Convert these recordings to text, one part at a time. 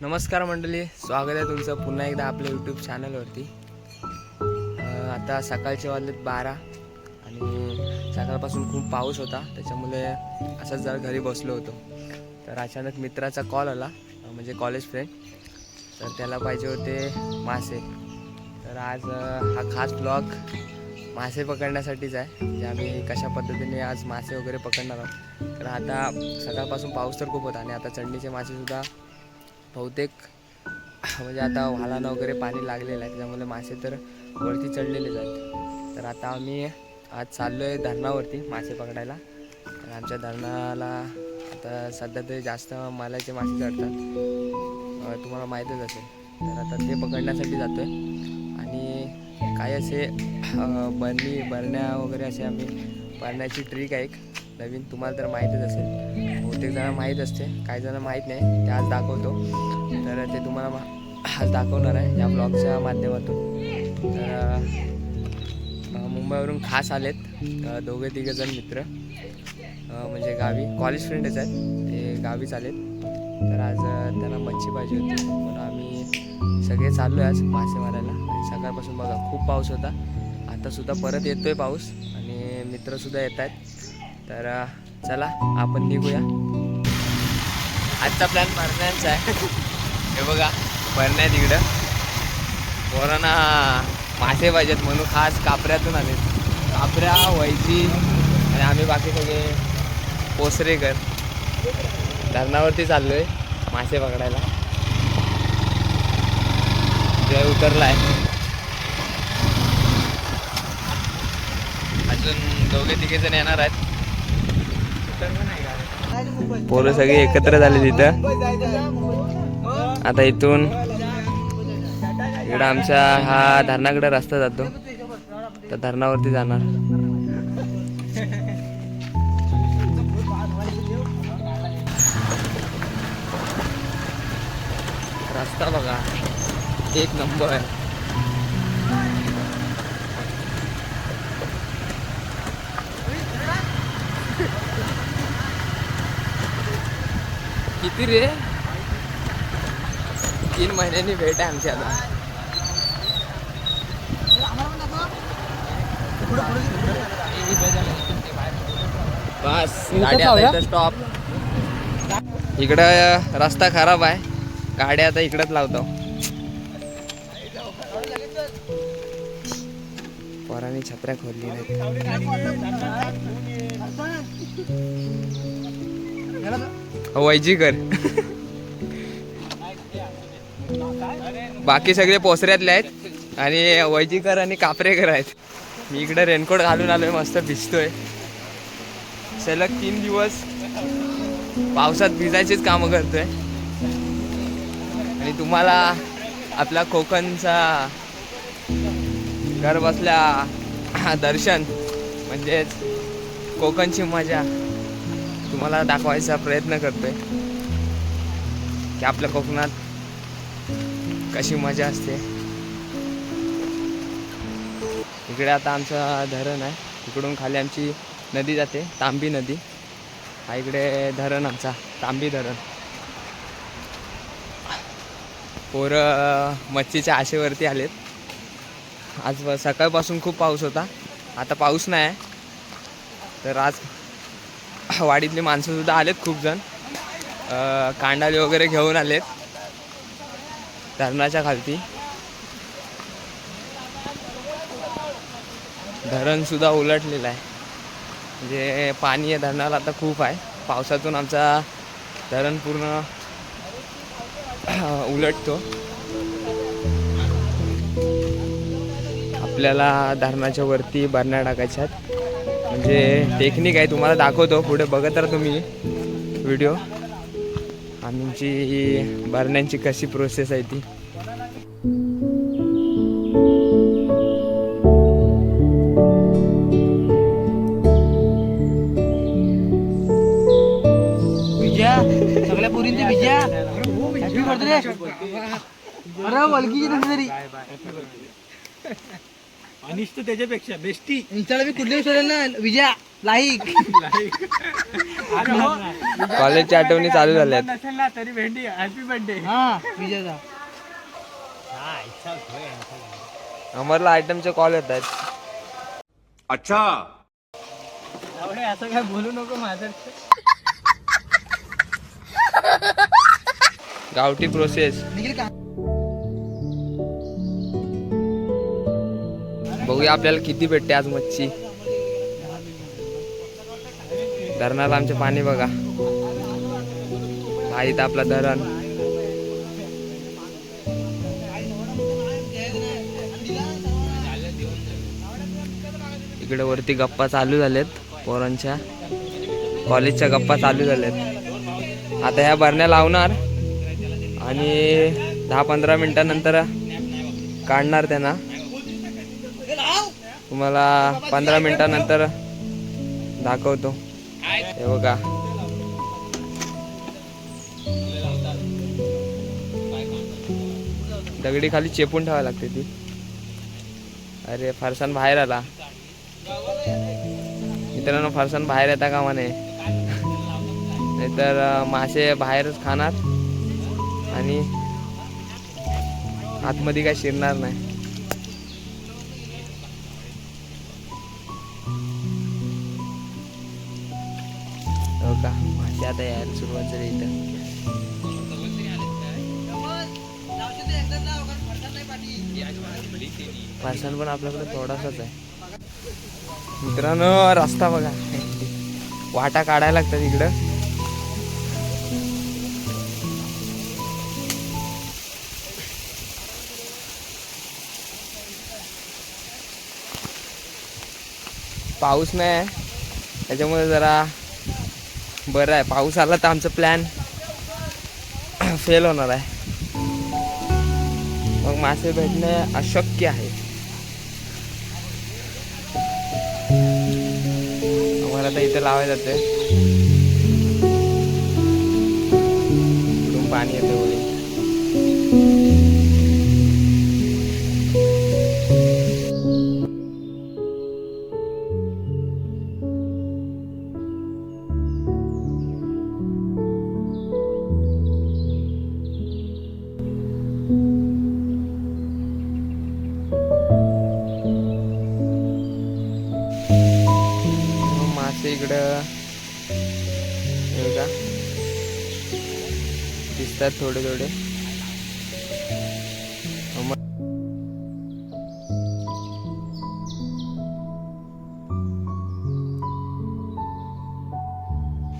नमस्कार मंडळी स्वागत आहे तुमचं पुन्हा एकदा आपल्या यूट्यूब चॅनलवरती आता सकाळचे वाजलेत बारा आणि सकाळपासून खूप पाऊस होता त्याच्यामुळे असंच जरा घरी बसलो होतो. तर अचानक मित्राचा कॉल आला म्हणजे कॉलेज फ्रेंड तर त्याला पाहिजे होते मासे. तर आज हा खास ब्लॉग मासे पकडण्यासाठीच आहे म्हणजे आम्ही कशा पद्धतीने आज मासे वगैरे पकडणार आहोत. तर आता सकाळपासून पाऊस तर खूप होता आणि आता चंडीचे मासेसुद्धा बहुतेक म्हणजे आता वालानं वगैरे पाणी लागलेलं आहे त्याच्यामुळे मासे तर वरती चढलेलेच आहेत. तर आता आम्ही आज चाललो आहे धरणावरती मासे पकडायला. तर आमच्या धरणाला आता सध्या तरी जास्त मालाचे मासे चढतात. तुम्हाला माहीतच असेल. तर आता ते पकडण्यासाठी जातो आहे आणि काही असे बरणी बरण्या वगैरे असे आम्ही बरण्याची ट्रिक आहे एक. नवीन तुम्हाला तर माहीतच असेल. बहुतेक जण माहीत असते. काही जण माहीत नाही. ते आज दाखवतो. तर ते तुम्हाला मा- आज दाखवणार आहे या ब्लॉगच्या माध्यमातून. तर मुंबईवरून खास आलेत. दोघे तिघे जण मित्र. म्हणजे गावी. कॉलेज फ्रेंडच आहेत. ते गावीच आलेत. तर आज त्यांना मच्छी पाहिजे होती. म्हणून आम्ही सगळे चाललो आहे आज मासे मारायला. आणि सकाळपासून बघा खूप पाऊस होता. आतासुद्धा परत येतो आहे पाऊस. आणि मित्रसुद्धा येत आहेत तर चला आपण निघूया. आजचा प्लॅन भरण्याचा आहे. हे बघा भरण्यात इकडं कोरोना मासे पाहिजेत म्हणून खास कापऱ्यातून आले. कापऱ्या व्हायची आणि आम्ही बाकी सगळे पोसरेकर धरणावरती चाललो आहे मासे पकडायला. जय उतरला आहे अजून दोघे तिघे जण येणार आहेत. पोरं सगळी एकत्र झाले तिथं. आता इथून इकडं आमच्या हा धरणाकडे रस्ता जातो. तर धरणावरती जाणार. रस्ता बघा. एक नंबर आहे. किती रे? तीन महिन्यांनी भेट आहे आमची आता. बस गाडी आता इथं स्टॉप इकडं रस्ता खराब आहे. गाड्या आता इकडंच लावतो. पोरांनी छत्र्या खोदली नाही वैजीकर बाकी सगळे पोसऱ्यातले आहेत आणि वैजीकर आणि कापरेकर आहेत. मी इकडे रेनकोट घालून आलोय मस्त भिजतोय. सलग तीन दिवस पावसात भिजायचीच कामं करतोय. आणि तुम्हाला आपला कोकणचा घर बसल्या दर्शन म्हणजेच कोकणची मजा. तुम्हाला दाखवायचा प्रयत्न करतोय. की आपल्या कोकणात कशी मजा असते. इकडे आता आमचं धरण आहे. इकडून खाली आमची नदी जाते तांबी नदी. हा इकडे धरण आमचा तांबी धरण. पोरं मच्छीच्या आशेवरती आलेत. आज सकाळपासून खूप पाऊस होता. आता पाऊस नाही आहे. तर आज वाडीतली माणसंसुद्धा आलेत खूप जण. कांडाले वगैरे घेऊन आलेत. धरणाच्या खालती. धरणसुद्धा उलटलेलं आहे. म्हणजे पाणी या धरणाला आता खूप आहे. पावसातून आमचा धरण पूर्ण उलटतो. आपल्याला धरणाच्या वरती बरण्या टाकायच्या आहेत. म्हणजे टेक्निक आहे तुम्हाला दाखवतो. पुढे बघत राहा तुम्ही व्हिडिओ आमची भरण्यांची कशी प्रोसेस आहे ती. सगळ्या पोरींची विजया. हॅपी बर्थडे अरे वलकीची तर त्याच्यापेक्षा. बेस्टी. इंस्टाला मी कुठली सोडेल ना? विजया लाईक. कॉलेजच्या आठवणी चालू झाल्यात. नसेल ना तरी भेंडी. हॅपी बर्थडे हा विजयाचा. अमरला आयटमचे कॉल येत आहेत. अच्छा. असं काय बोलू नको माझं गावठी प्रोसेस निखिल का? बघूया आपल्याला किती भेटते आज मच्छी. धरणात आमचे पाणी बघा. हा इथं आपला धरण. इकडे वरती गप्पा चालू झालेत पोरांच्या. कॉलेजच्या गप्पा चालू झाल्यात आता ह्या भरण्या लावणार आणि दहा पंधरा मिनटानंतर काढणार त्यांना. तुम्हाला पंधरा मिनिटानंतर दाखवतो. हे बघा. दगडी खाली चेपून ठेवावी लागते ती. अरे फरसान बाहेर आला. मित्रांनो फरसान बाहेर येता का म्हणे नाहीतर मासे बाहेरच खाणार आणि आतमध्ये काय शिरणार नाही. का मासे आता यायला सुरुवात झाली इथं. पार्सल पण आपल्याकडे थोडासाच आहे. मित्रांनो रस्ता बघा. वाटा काढायला लागतात इकडं. पाऊस नाही त्याच्यामुळे जरा बरं आहे पाऊस आला तर आमचं प्लॅन फेल होणार आहे. मग मासे भेटणे अशक्य आहे. आम्हाला तर इथं लावायला जाते इकडून पाणी येते वगैरे दिसतात थोडे थोडे. मग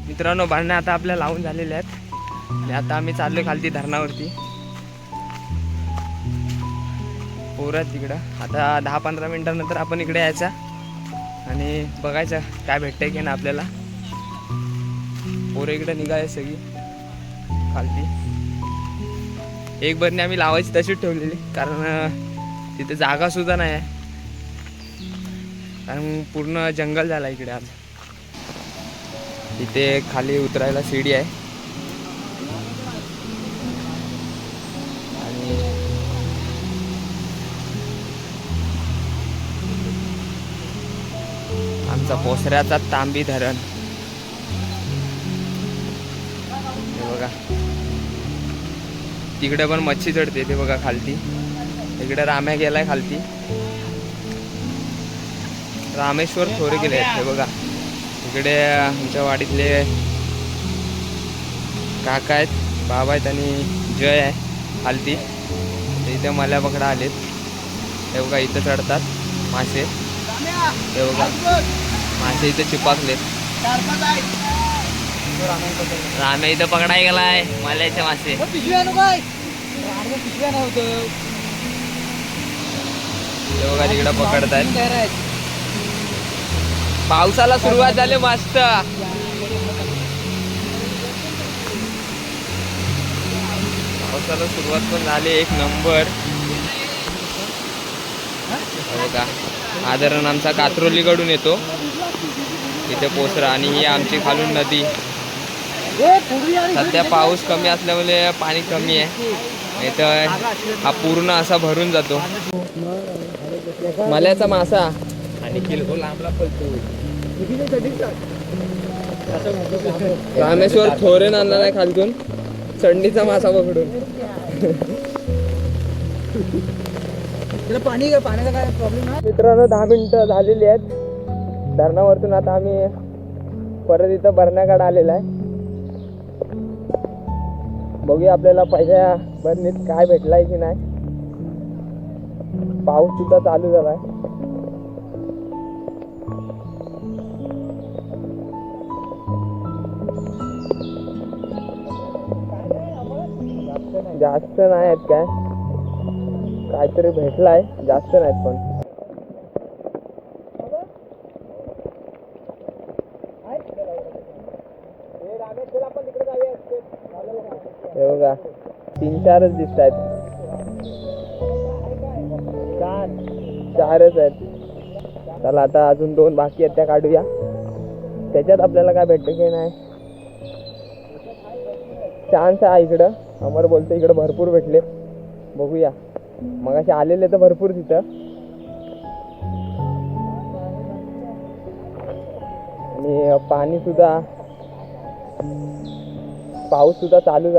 मित्रांनो भांडणे आता आपल्या लावून झालेले आहेत. आणि आता आम्ही चाललोय खालती धरणावरती. पोरं तिकडं. आता दहा पंधरा मिनिटानंतर आपण इकडे यायचा. आणि बघायचं काय भेटतंय की ना आपल्याला. पोरं इकडे निघाले सगळी खालती. एक बरणी आम्ही लावायची तशीच ठेवलेली कारण तिथे जागा सुद्धा नाही आहे. कारण पूर्ण जंगल झाला इकडे आज. इथे खाली उतरायला शिडी आहे. आणि आमचा पोसऱ्याचा तांबी धरण. हे बघा. तिकडे पण मच्छी चढते ते बघा खालती. इकडे राम्या गेलाय खालती. रामेश्वर थोरे गेले आहेत हे बघा. इकडे आमच्या वाडीतले काका आहेत बाबा आहेत आणि जय आहे खालती. इथे मला पकडा आलेत. ते बघा इथं चढतात मासे. ते बघा. मासे इथे चिपाकलेत. राम्या इथं पकडाय गेलाय. मल्याचे मासे. पिशव्या नको काय? पिशव्या नव्हतं बघा तिकडं पकडतायत. आहेत पावसाला सुरुवात झाली मस्त. पावसाला सुरुवात पण झाली. एक नंबर. हे हा धरण आमचा कात्रोलीकडून येतो. इथे पोचरा आणि ही आमची खालून नदी. सध्या पाऊस कमी असल्यामुळे पाणी कमी आहे. नाही तर हा पूर्ण असा भरून जातो. मल्याचा मासा. आणि लांबला पळतो रामेश्वर थोरे आणला नाही खालतून. चंडीचा मासा पकडून. पाणी पाण्याचा काय प्रॉब्लेम नाही. मित्रांनो दहा मिनिटं झालेली आहेत. धरणावरतून आता आम्ही परत इथं भरण्याकडे आलेला आहे. बघूया आपल्याला पहिल्या भरणीत काय भेटलाय की नाही. पाऊस सुद्धा चालू झालाय. जास्त नाही आहेत काय? काहीतरी भेटलाय जास्त नाहीत पण हे बघा तीन चारच दिसत आहेत. चारच आहेत. चला आता अजून दोन बाकी आहेत त्या काढूया. त्याच्यात आपल्याला काय भेटतं की नाही? चान्स आहे इकडं. अमर बोलतो इकडं भरपूर भेटले. बघूया. मग असे आलेले तर भरपूर तिथं. आणि पाणी सुद्धा पाऊस सुद्धा चालू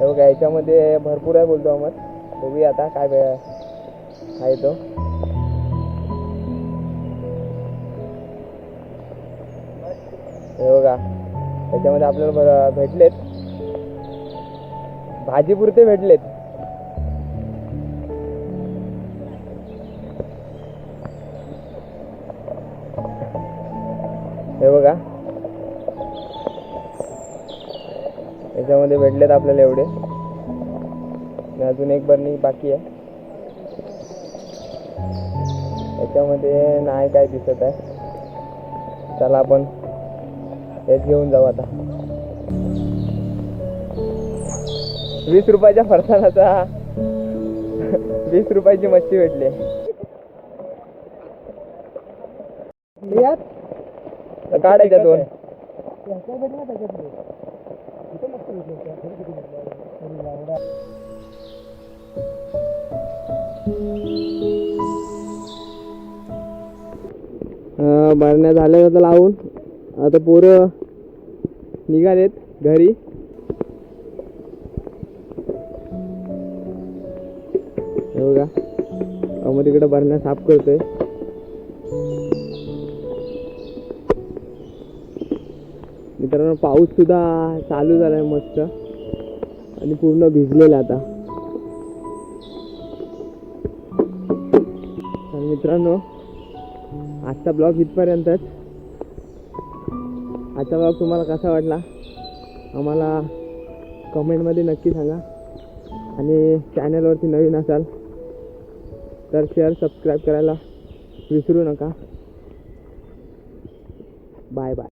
तर हे बघा याच्यामध्ये भरपूर आहे बोलतो अमर बघूया आता काय वे- आहे तो हे बघा त्याच्यामध्ये आपल्याला भ- भेटलेत. भाजीपुरते भेटलेत. हे बघा. याच्यामध्ये भेटलेत आपल्याला एवढे. अजून एक बरणी बाकी आहे. याच्यामध्ये नाही काय दिसत आहे. चला आपण हेच घेऊन जाऊ आता. वीस रुपयाच्या फरसाणाचा वीस रुपयाची मच्छी भेटली. काढायच्या दोन. भरण्या झाल्या होत्या लावून आता पोरं निघालेत घरी. हो बघा अमर तिकडे भरण्या साफ करतोय. मित्रांनो पाऊस सुद्धा चालू झालाय मस्त. आणि पूर्ण भिजलेला आता. मित्रांनो आजचा ब्लॉग इथपर्यंतच. आजचा ब्लॉग तुम्हाला कसा वाटला? आम्हाला कमेंटमध्ये नक्की सांगा. आणि चॅनलवरती नवीन असाल तर शेअर सबस्क्राईब करायला विसरू नका. Bye bye.